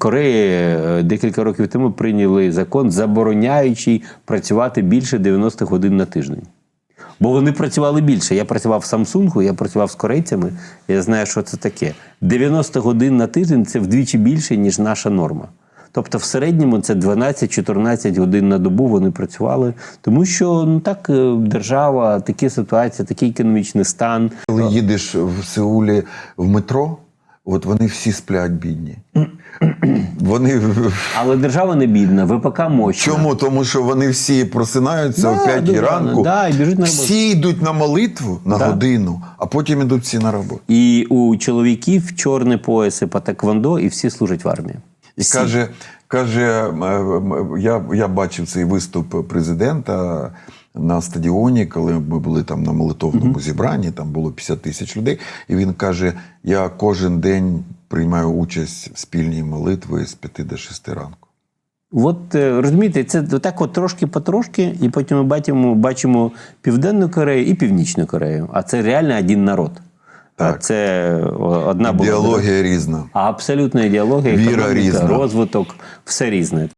Кореї е, декілька років тому прийняли закон, забороняючий працювати більше 90 годин на тиждень. Бо вони працювали більше. Я працював в Самсунгу, я працював з корейцями, я знаю, що це таке. 90 годин на тиждень це вдвічі більше, ніж наша норма. Тобто, в середньому це 12-14 годин на добу вони працювали, тому що ну так е, держава, такі ситуації, такий економічний стан. Коли їдеш в Сеулі в метро, от вони всі сплять бідні. Вони Але держава не бідна, ВПК мощна. чому? Тому що вони всі просинаються Да, о 5 да, ранку, да, і біжуть на роботу. всі йдуть на молитву на Да. годину, а потім йдуть всі на роботу. І у чоловіків чорні пояси по теквондо, і всі служать в армії. І Всі. каже, каже, я, я бачив цей виступ президента на стадіоні, коли ми були там на молитовному зібранні, там було 50 тисяч людей. І він каже: я кожен день приймаю участь в спільній молитві з 5 до 6 ранку. От е, розумієте, це так от трошки потрошки, і потім ми бачимо, бачимо Південну Корею і Північну Корею. А це реально один народ. А Це одна була Ідеологія різна. А абсолютна ідеологія, Віра різна. розвиток, все різне.